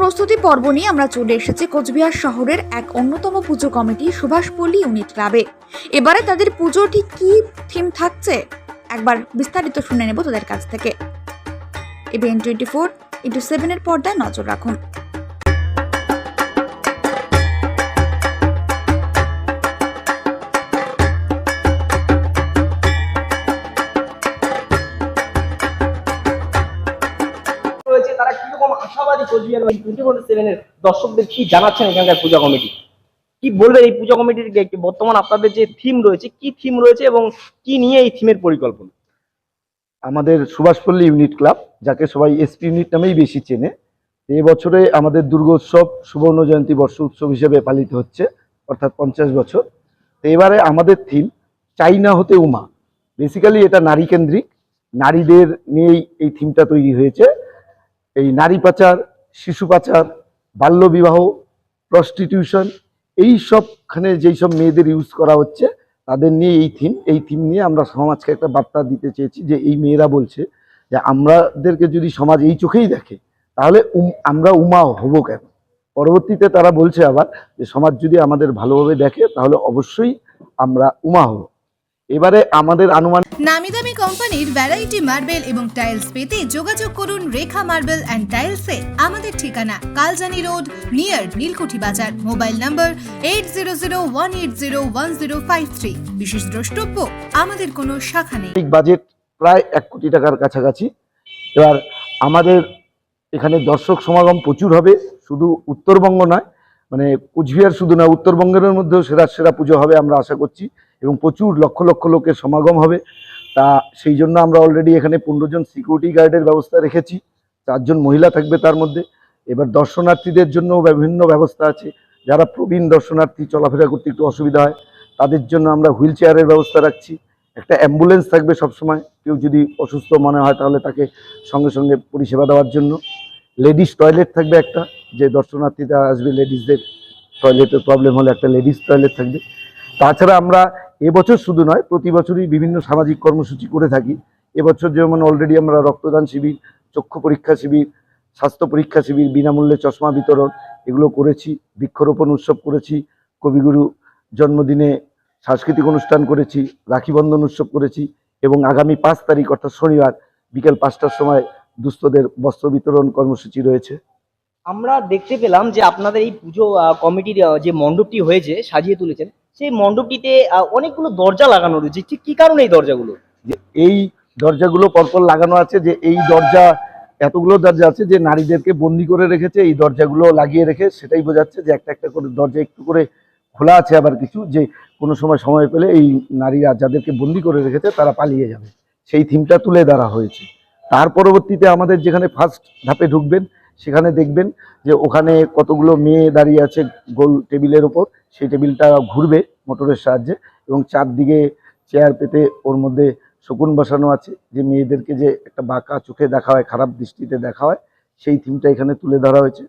প্রস্তুতি পর্ব নিয়ে আমরা চলে এসেছি কোচবিহার শহরের এক অন্যতম পুজো কমিটি সুভাষপল্লী ইউনিট ক্লাবে। এবারে তাদের পুজো ঠিক কি থিম থাকছে? একবার বিস্তারিত শুনে নেব তাদের কাছ থেকে। এবিএন টোয়েন্টি ফোর ইন্টু সেভেনের পর্দায় নজর রাখুন। সেভেনের দর্শকদের কি জানাচ্ছেন এখানকার পূজা কমিটি? কি বলবেন এই পূজা কমিটির বর্তমান আপনাদের যে থিম রয়েছে, কি থিম রয়েছে এবং কি নিয়ে এই থিমের পরিকল্পনা? আমাদের সুভাষপল্লী ইউনিট ক্লাব, যাকে সবাই এসপি ইউনিট নামেই বেশি চেনে, এই বছরে আমাদের দুর্গোৎসব, সুবর্ণ জয়ন্তী বর্ষ উৎসব হিসেবে পালিত হচ্ছে, অর্থাৎ পঞ্চাশ বছর। তো এবারে আমাদের থিম চাইনা হতে উমা। বেসিক্যালি এটা নারী কেন্দ্রিক, নারীদের নিয়েই এই থিমটা তৈরি হয়েছে। এই নারী পাচার, শিশু পাচার বাল্যবিবাহ প্রস্টিটিউশন এই সবখানে যেই সব মেয়েদের ইউজ করা হচ্ছে, তাদের নিয়ে এই থিম এই থিম নিয়ে আমরা সমাজকে একটা বার্তা দিতে চেয়েছি যে এই মেয়েরা বলছে যে আমাদেরকে যদি সমাজ এই চোখেই দেখে, তাহলে আমরা উমা হব কেন? পরবর্তীতে তারা বলছে আবার যে সমাজ যদি আমাদের ভালোভাবে দেখে, তাহলে অবশ্যই আমরা উমা হব। এবারে আমাদের আনুমানিক নামি দামি কোম্পানির ভ্যারাইটি মার্বেল এবং টাইলস পেতে যোগাযোগ করুন রেখা মার্বেল অ্যান্ড টাইলসে আমাদের ঠিকানা Kaljani road near Nilkuthi Bazar. Mobile number eight zero zero one eight zero one zero five three বিশেষ দ্রষ্টব্য, আমাদের কোনো শাখা নেই। বাজেট প্রায় এক কোটি টাকার কাছাকাছি। এবার আমাদের এখানে দর্শক সমাগম প্রচুর হবে, শুধু উত্তরবঙ্গ নয় মানে কুচবিহার শুধু না, উত্তরবঙ্গের মধ্যেও সেরা সেরা পুজো হবে আমরা আশা করছি। এবং প্রচুর লক্ষ লক্ষ লোকের সমাগম হবে। তা সেই জন্য আমরা অলরেডি এখানে পনেরো জন সিকিউরিটি গার্ডের ব্যবস্থা রেখেছি, চারজন মহিলা থাকবে তার মধ্যে। এবার দর্শনার্থীদের জন্য বিভিন্ন ব্যবস্থা আছে। যারা প্রবীণ দর্শনার্থী চলাফেরা করতে একটু অসুবিধা হয়, তাদের জন্য আমরা হুইল চেয়ারের ব্যবস্থা রাখছি। একটা অ্যাম্বুলেন্স থাকবে সবসময়, কেউ যদি অসুস্থ মনে হয় তাহলে তাকে সঙ্গে সঙ্গে পরিষেবা দেওয়ার জন্য। লেডিস টয়লেট থাকবে একটা, যে দর্শনার্থীরা আসবে লেডিসদের টয়লেটের প্রবলেম হলে একটা লেডিস টয়লেট থাকবে। তাছাড়া আমরা এবছর শুধু নয়, প্রতি বছরই বিভিন্ন সামাজিক কর্মসূচি করে থাকি। এবছর যেমন অলরেডি আমরা রক্তদান শিবির, চক্ষু পরীক্ষা শিবির, স্বাস্থ্য পরীক্ষা শিবির, বিনামূল্যে চশমা বিতরণ এগুলো করেছি, বৃক্ষরোপণ উৎসব করেছি, কবিগুরু জন্মদিনে সাংস্কৃতিক অনুষ্ঠান করেছি রাখিবন্ধন উৎসব করেছি এবং আগামী পাঁচ তারিখ, অর্থাৎ শনিবার বিকেল পাঁচটার সময় দুস্থদের বস্ত্র বিতরণ কর্মসূচি রয়েছে। আমরা দেখতে পেলাম যে আপনাদের এই পুজো কমিটির যে মণ্ডপটি হয়েছে, সাজিয়ে তুলেছেন সেই মণ্ডপটিতে অনেকগুলো দরজা লাগানো রয়েছে। ঠিক কি কারণে এই দরজাগুলো? এই দরজাগুলো পরপর লাগানো আছে যে এই দরজা, এতগুলো দরজা আছে যে নারীদেরকে বন্দি করে রেখেছে, এই দরজাগুলো লাগিয়ে রেখে সেটাই বোঝাচ্ছে যে একটা একটা করে দরজা একটু করে খোলা আছে আবার কিছু, যে কোনো সময় সময় পেলে এই নারীরা যাদেরকে বন্দি করে রেখেছে তারা পালিয়ে যাবে। সেই থিমটা তুলে ধরা হয়েছে। তার পরবর্তীতে আমাদের যেখানে ফার্স্ট ধাপে ঢুকবেন সেখানে দেখবেন যে ওখানে কতগুলো মেয়ে দাঁড়িয়ে আছে গোল টেবিলের ওপর। সেই টেবিলটা ঘুরবে মোটরের সাহায্যে এবং চারদিকে চেয়ার পেতে ওর মধ্যে শকুন বসানো আছে যে মেয়েদেরকে যে একটা বাঁকা চোখে দেখা হয়, খারাপ দৃষ্টিতে দেখা হয়, সেই থিমটা এখানে তুলে ধরা হয়েছে।